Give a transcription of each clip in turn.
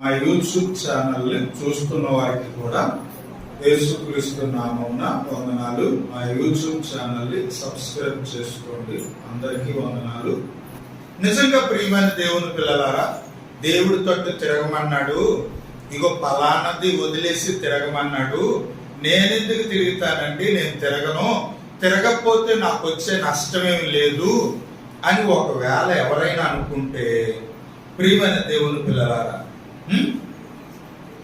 మా YouTube channel చూస్తున్న వారికి కూడా యేసుక్రీస్తు నామమున వందనాలు. మా యూట్యూబ్ ఛానల్ని సబ్స్క్రైబ్ చేసుకోండి. అందరికీ వందనాలు. నిజంగా ప్రియమైన దేవుని పిల్లలారా దేవుడి తట్టు తిరగమన్నాడు. ఇగో పలానది వదిలేసి తిరగమన్నాడు. నేనెందుకు తిరుగుతానండి? నేను తిరగను. తిరగకపోతే నాకు వచ్చే నష్టమేం లేదు అని ఒకవేళ ఎవరైనా అనుకుంటే ప్రియమైన దేవుని పిల్లలారా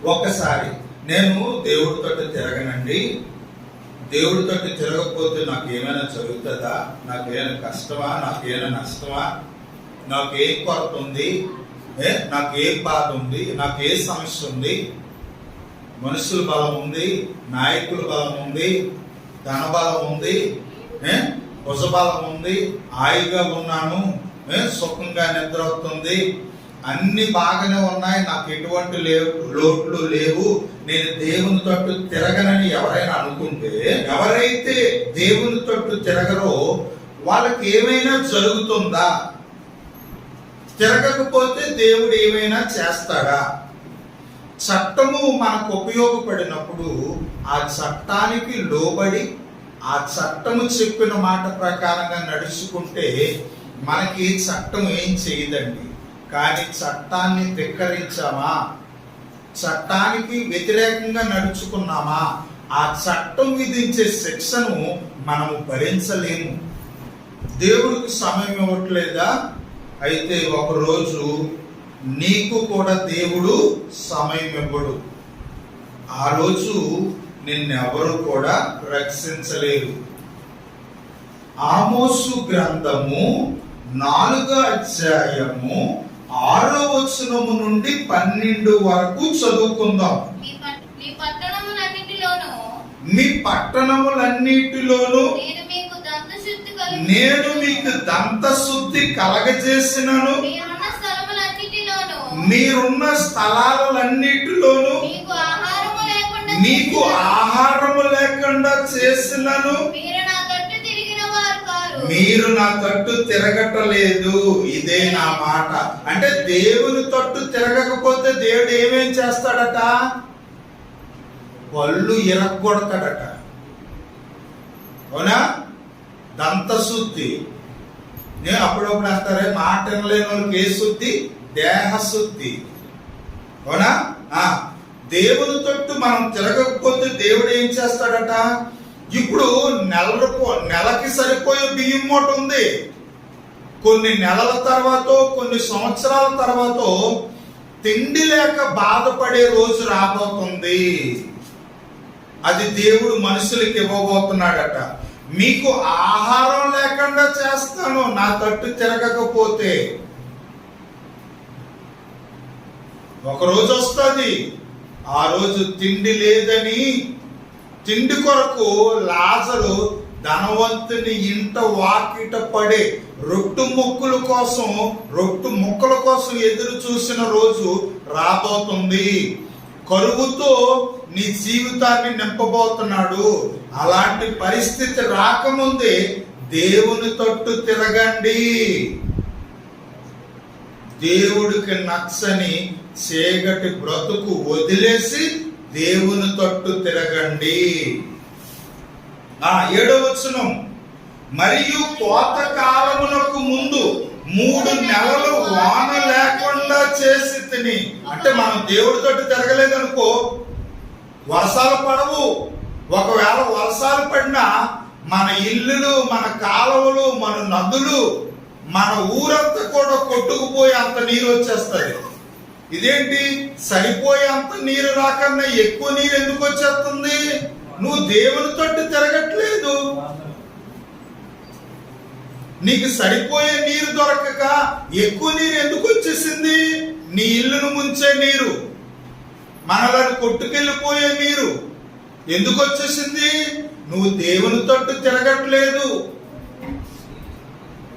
ఒక్కసారి నేను దేవుడితో తిరగనండి. దేవుడితో తిరగకపోతే నాకు ఏమైనా జరుగుతుందా? నాకేమైనా కష్టమా? నాకేమైనా నష్టమా? నాకు ఏ కొరత ఉంది? ఏ? నాకు ఏ బాధ ఉంది? నాకు ఏ సమస్య ఉంది? మనుషుల బలం ఉంది? నాయకుల బలం ఉంది? ధన బలం ఉంది? భుజబలం ఉంది? హాయిగా ఉన్నాను? సుఖంగా నిద్ర వస్తుంది? అన్ని బాగానే ఉన్నాయి నాకు ఎటువంటి లేవు లోట్లు లేవు. నేను దేవుని తట్టు తిరగనని ఎవరైనా అనుకుంటే ఎవరైతే దేవుని తట్టు తిరగరో వాళ్ళకి ఏమైనా జరుగుతుందా? తిరగకపోతే దేవుడు ఏమైనా చేస్తాడా? చట్టము మనకు ఉపయోగపడినప్పుడు ఆ చట్టానికి లోబడి ఆ చట్టము చెప్పిన మాట ప్రకారంగా నడుచుకుంటే మనకి చట్టం ఏం చేయదండి? కానీ చట్టాన్ని ధిక్కరించామా? చట్టానికి వ్యతిరేకంగా నడుచుకున్నామా? ఆ చట్టం విధించే శిక్షను మనము భరించలేము. దేవుడికి సమయం ఇవ్వట్లేదా? అయితే ఒకరోజు నీకు కూడా దేవుడు సమయం ఇవ్వడు. ఆ రోజు నిన్నెవరు కూడా రక్షించలేరు. ఆమోసు గ్రంథము నాలుగో అధ్యాయము ఆరో వచనము నుండి పన్నెండు వరకు చదువుకుందాం. మీ పట్- మీ పట్టణములన్నిటిలోనూ నేను మీకు మీకు దంతశుద్ధి కలగజేసినను. మీరున్న స్థలాలన్నిటిలోనూ మీకు ఆహారము లేకుండా చేసినను. మీరు నా తట్టు తిరగటలేదు. ఇదే నా మాట. అంటే దేవుని తట్టు తిరగకపోతే దేవుడు ఏమేం చేస్తాడట? పళ్ళు ఇరగొడతాడట. అవునా? దంతశుద్ధి. నేను అప్పుడప్పుడు అంటారే మాట వినలేని వాళ్ళకి ఏ శుద్ధి? దేహ శుద్ధి అవునా? ఆ దేవుని తట్టు మనం తిరగకపోతే దేవుడు ఏం చేస్తాడట? ఇప్పుడు నెల నెలకి సరిపోయే బియ్యం మూట ఉంది. కొన్ని నెలల తర్వాత కొన్ని సంవత్సరాల తర్వాత తిండి లేక బాధపడే రోజు రాబోతుంది. అది దేవుడు మనుషులకి ఇవ్వబోతున్నాడట. మీకు ఆహారం లేకుండా చేస్తాను నా తట్టు తిరగకపోతే. ఒక రోజు వస్తుంది ఆ రోజు తిండి లేదని తిండి కొరకు లాజరు ధనవంతుని ఇంట వాకిట పడే రొట్టు ముక్కుల కోసం రొట్టు ముక్కల కోసం ఎదురు చూసిన రోజు రాబోతుంది. కరువుతో నీ జీవితాన్ని నింపబోతున్నాడు. అలాంటి పరిస్థితి రాకముందే దేవుని తట్టు తిరగండి. దేవుడికి నచ్చని చీకటి బ్రతుకు వదిలేసి దేవుని తట్టు తిరగండి. ఆ ఏడో వచనం. మరియు కోత కాలమునకు ముందు మూడు నెలలు వాన లేకుండా చేసి తిని. అంటే మనం దేవుడి తట్టు తిరగలేదనుకో వర్షాలు పడవు. ఒకవేళ వర్షాలు పడినా మన ఇల్లులు మన కాలువలు మన నదులు మన ఊరంతా కూడా కొట్టుకుపోయి అంత నీరు వచ్చేస్తుంది ఇదేంటి? సరిపోయే అంత నీరు రాకన్నా ఎక్కువ నీరు ఎందుకు వచ్చేస్తుంది? నువ్వు దేవుని తట్టు తిరగట్లేదు. నీకు సరిపోయే నీరు దొరకక ఎక్కువ నీరు ఎందుకు వచ్చేసింది? నీ ఇల్లును ముంచే నీరు. మనలను కొట్టుకెళ్ళిపోయే నీరు ఎందుకు వచ్చేసింది? నువ్వు దేవుని తట్టు తిరగట్లేదు.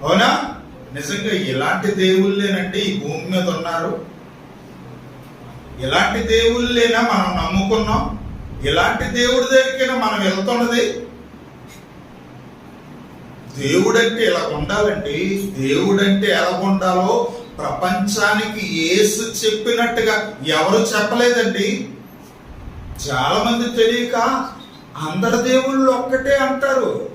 అవునా? నిజంగా ఇలాంటి దేవుళ్ళేనంటే ఈ భూమి మీద ఉన్నారు? ఇలాంటి దేవుళ్ళేనా మనం నమ్ముకున్నాం. ఇలాంటి దేవుడి దగ్గరికైనా మనం వెళ్తున్నది. దేవుడంటే ఎలా ఉండాలండి? దేవుడంటే ఎలా ఉండాలో ప్రపంచానికి ఏసు చెప్పినట్టుగా ఎవరు చెప్పలేదండి. చాలా మంది తెలియక అందరి దేవుళ్ళు ఒక్కటే అంటారు.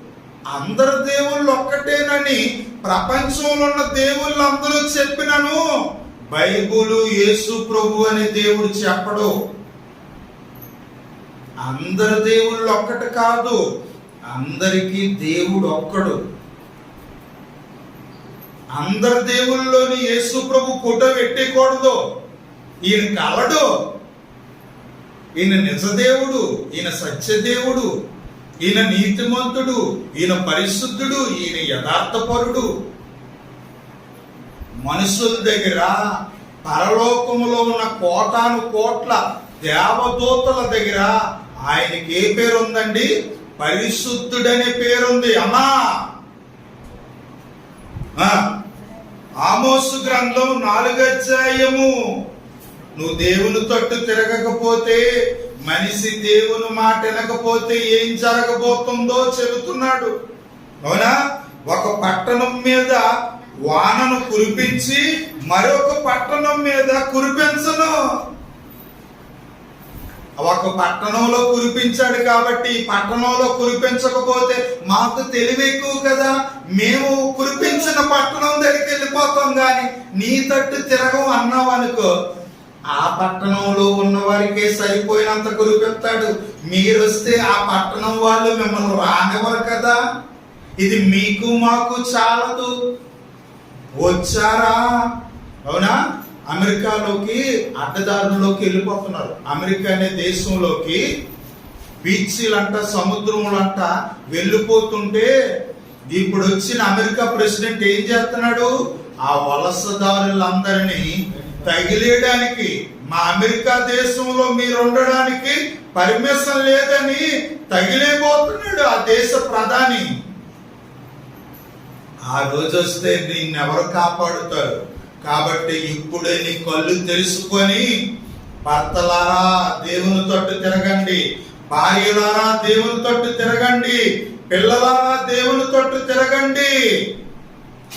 అందరి దేవుళ్ళు ఒక్కటేనని ప్రపంచంలో ఉన్న దేవుళ్ళు అందరూ చెప్పినను. బైబులు యేసు ప్రభు అనే దేవుడు చెప్పడు. అందరి దేవుళ్ళు ఒక్కటి కాదు అందరికీ దేవుడు ఒక్కడు. అందరి దేవుల్లోని యేసు ప్రభు ఫోటో పెట్టకూడదు ఈయన కలడు. ఈయన నిజదేవుడు ఈయన సత్యదేవుడు ఈయన నీతిమంతుడు ఈయన పరిశుద్ధుడు ఈయన యథార్థపరుడు. మనుషుల దగ్గర పరలోకములో ఉన్న కోటాను కోట్ల దేవదూతల దగ్గర ఆయనకి ఏ పేరు ఉందండి పరిశుద్ధుడనే పేరుంది. అమ్మా! ఆమోసు గ్రంథం నాలుగధ్యాయము నువ్వు దేవుని తట్టు తిరగకపోతే మనిషి దేవుని మాట వినకపోతే ఏం జరగబోతుందో చెబుతున్నాడు. అవునా? ఒక పట్టణం మీద వానను కురిపించి మరొక పట్టణం మీద కురిపించను. ఒక పట్టణంలో కురిపించాడు కాబట్టి పట్టణంలో కురిపించకపోతే మాకు తెలివి ఎక్కువ కదా. మేము కురిపించిన పట్టణం దగ్గరికి వెళ్ళిపోతాం గాని నీ తట్టు తిరగం అన్నావు అనుకో. ఆ పట్టణంలో ఉన్న వారికే సరిపోయినంత కురిపిస్తాడు. మీరు వస్తే ఆ పట్టణం వాళ్ళు మిమ్మల్ని రానివ్వరు కదా. ఇది మీకు మాకు చాలదు. వచ్చారా? అవునా? అమెరికాలోకి అడ్డదారుల్లోకి వెళ్ళిపోతున్నారు. అమెరికా అనే దేశంలోకి బీచ్లంట సముద్రములంట వెళ్ళిపోతుంటే ఇప్పుడు వచ్చిన అమెరికా ప్రెసిడెంట్ ఏం చేస్తున్నాడు? ఆ వలసదారులందరినీ తగిలేయడానికి మా అమెరికా దేశంలో మీరు ఉండడానికి పర్మిషన్ లేదని తగిలేపోతున్నాడు ఆ దేశ ప్రధాని. ఆ రోజు వస్తే నిన్నెవరు కాపాడుతారు? కాబట్టి ఇప్పుడే నీ కళ్ళు తెలుసుకొని భర్తలారా దేవుని తట్టు తిరగండి భార్యలారా దేవుని తట్టు తిరగండి పిల్లలారా దేవుని తట్టు తిరగండి.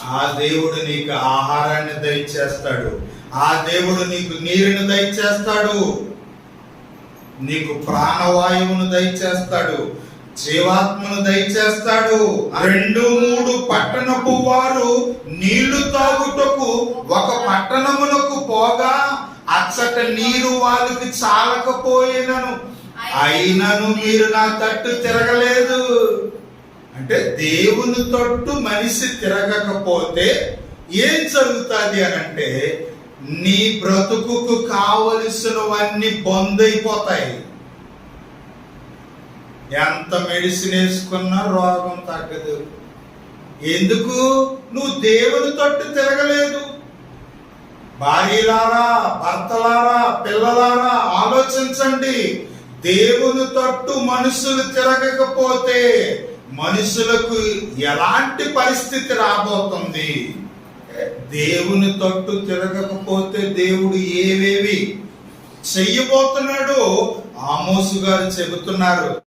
ఆ దేవుడు నీకు ఆహారాన్ని దయచేస్తాడు. ఆ దేవుడు నీకు నీరుని దయచేస్తాడు. నీకు ప్రాణవాయువును దయచేస్తాడు. జీవాత్మను దయచేస్తాడు. రెండు మూడు పట్టణపు వారు నీళ్ళు తాగుటకు ఒక పట్టణమునకు పోగా అచ్చట నీరు వాళ్ళకి చాలకపోయినను. అయినను మీరు నా తట్టు తిరగలేదు. అంటే దేవుని తట్టు మనిషి తిరగకపోతే ఏం జరుగుతుంది అని అంటే నీ బ్రతుకుకు కావలసినవన్నీ బొందైపోతాయి. ఎంత మెడిసిన్ వేసుకున్నా రోగం తగ్గదు. ఎందుకు? నువ్వు దేవుని తట్టు తిరగలేదు. భార్యలారా భర్తలారా పిల్లలారా ఆలోచించండి. దేవుని తట్టు మనుషులు తిరగకపోతే మనుషులకు ఎలాంటి పరిస్థితి రాబోతుంది? దేవుని తట్టు తిరగకపోతే దేవుడు ఏవేవి చెయ్యబోతున్నాడు ఆమోసు గారు చెబుతున్నారు.